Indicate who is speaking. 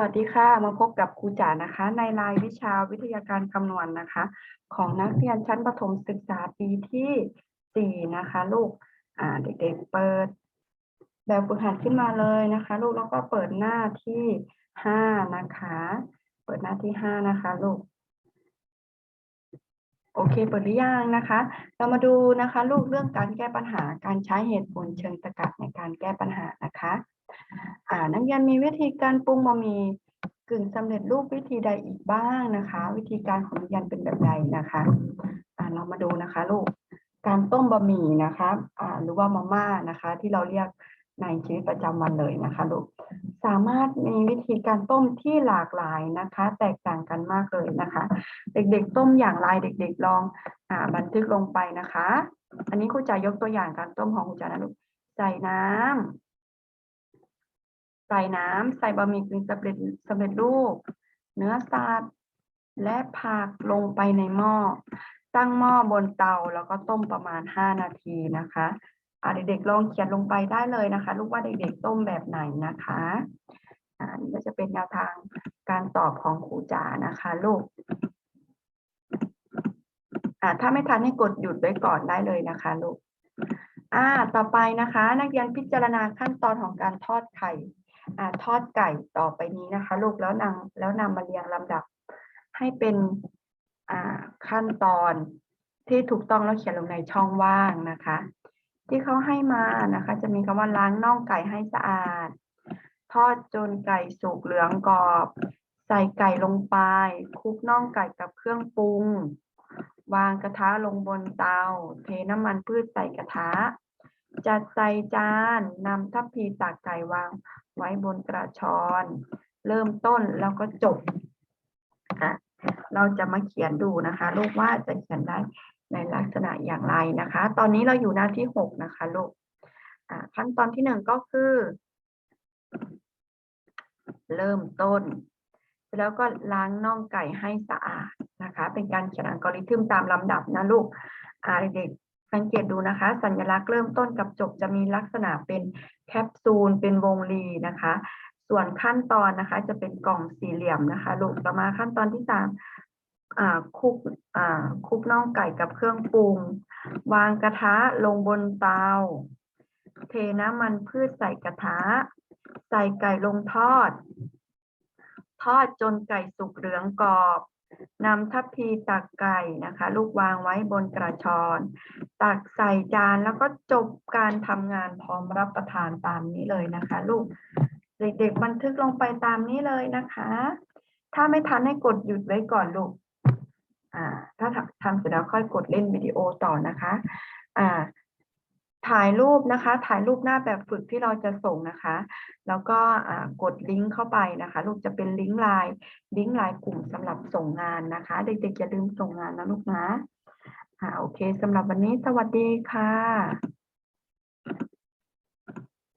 Speaker 1: วัสดีค่ะ มาพบกับครูจ๋านะคะ ในรายวิชาวิทยาการคำนวณนะคะ ของนักเรียนชั้นประถมศึกษาปีที่สี่นะคะ ลูกอ่าเด็กๆเปิด แบบฝึกหัดขึ้นมาเลยนะคะ ลูกแล้วก็เปิดหน้าที่ห้านะคะ เปิดหน้าที่ห้านะคะลูกโอเคเปิดหรือยังนะคะ เรามาดูนะคะ ลูกเรื่องการแก้ปัญหาการใช้เหตุผลเชิงตรรกะในการแก้ปัญหานะคะ นักเรียนมีวิธีการปรุงบะหมี่กึ่งสำเร็จรูปวิธีใดอีกบ้างนะคะ วิธีการของนักเรียนเป็นแบบใดนะคะเรามาดูนะคะลูกการต้มบะหมี่นะคะหรือว่ามาม่านะคะ ที่เราเรียกในชีวิตประจำวันเลยนะคะลูกสามารถมีวิธีการต้มที่หลากหลายนะคะ แตกต่างกันมากเลยนะคะ เด็กๆต้มอย่างไรเด็ก ๆ ลองอบันทึกลงไปนะคะ อันนี้ครูจะยกตัวอย่างการต้มของครูจะนะลูกใส่น้ำ ใส่น้ำใส่บะหมี่กึ่งสำเร็จสำเร็จรูป เนื้อสัตว์และผักลงไปในหม้อ ตั้งหม้อบนเตาแล้วก็ต้มประมาณ 5 นาทีนะคะอ่าเด็กๆลองเขียนลงไปได้เลยนะคะ ลูกว่าเด็กๆต้มแบบไหนนะคะอ่านี่ก็จะเป็นแนวทางการตอบของครูจ๋านะคะลูกอ่าถ้าไม่ทันให้กดหยุดไว้ก่อนได้เลยนะคะลูกอ่าต่อไปนะคะ นักเรียนพิจารณาขั้นตอนของการทอดไข่ อทอดไก่ต่อไปนี้นะคะ ลูกแล้วนำแล้วนำมาเรียงลำดับ ให้เป็นขั้นตอนที่ถูกต้องแล้วเขียนลงในช่องว่างนะคะ ที่เขาให้มานะคะ จะมีคำว่าล้างน่องไก่ให้สะอาด ทอดจนไก่สุกเหลืองกรอบ ใส่ไก่ลงไปคลุกน่องไก่กับเครื่องปรุง วางกระทะลงบนเตา เทน้ำมันพืชใส่กระทะจัดใส่จานนำทัพพีตักไก่วาง ไว้บนกระชอน เริ่มต้นแล้วก็จบอะเราจะมาเขียนดูนะคะ ลูกว่าจะเขียนได้ในลักษณะอย่างไรนะคะ ตอนนี้เราอยู่หน้าที่หกนะคะลูกขั้นตอนที่หนึ่งก็คือ เริ่มต้น แล้วก็ล้างน่องไก่ให้สะอาดนะคะ เป็นการเขียนอัลกอริทึมตามลำดับนะลูกอ่าเด็ก สังเกตดูนะคะ สัญลักษณ์เริ่มต้นกับจบจะมีลักษณะเป็นแคปซูล เป็นวงรีนะคะ ส่วนขั้นตอนนะคะ จะเป็นกล่องสี่เหลี่ยมนะคะลูกต่อมาขั้นตอนที่สามคุกคุกน่องไก่กับเครื่องปรุง วางกระทะลงบนเตา เทน้ำมันพืชใส่กระทะ ใส่ไก่ลงทอด ทอดจนไก่สุกเหลืองกรอบ นำทัพพีตักไก่นะคะ ลูกวางไว้บนกระชอน ตักใส่จานแล้วก็จบการทำงานพร้อมรับประทานตามนี้เลยนะคะ ลูกเด็กๆบันทึกลงไปตามนี้เลยนะคะ ถ้าไม่ทันให้กดหยุดไว้ก่อนลูก อ่า ถ้าทำเสร็จแล้วค่อยกดเล่นวิดีโอต่อนะคะ ถ่ายรูปนะคะ ถ่ายรูปหน้าแบบฝึกที่เราจะส่งนะคะ แล้วก็กดลิงก์เข้าไปนะคะ ลูกจะเป็นลิงก์ไลน์ลิงก์ไลน์กลุ่มสำหรับส่งงานนะคะ เด็กๆอย่าลืมส่งงานนะลูกนะอ่าโอเคสำหรับวันนี้สวัสดีค่ะ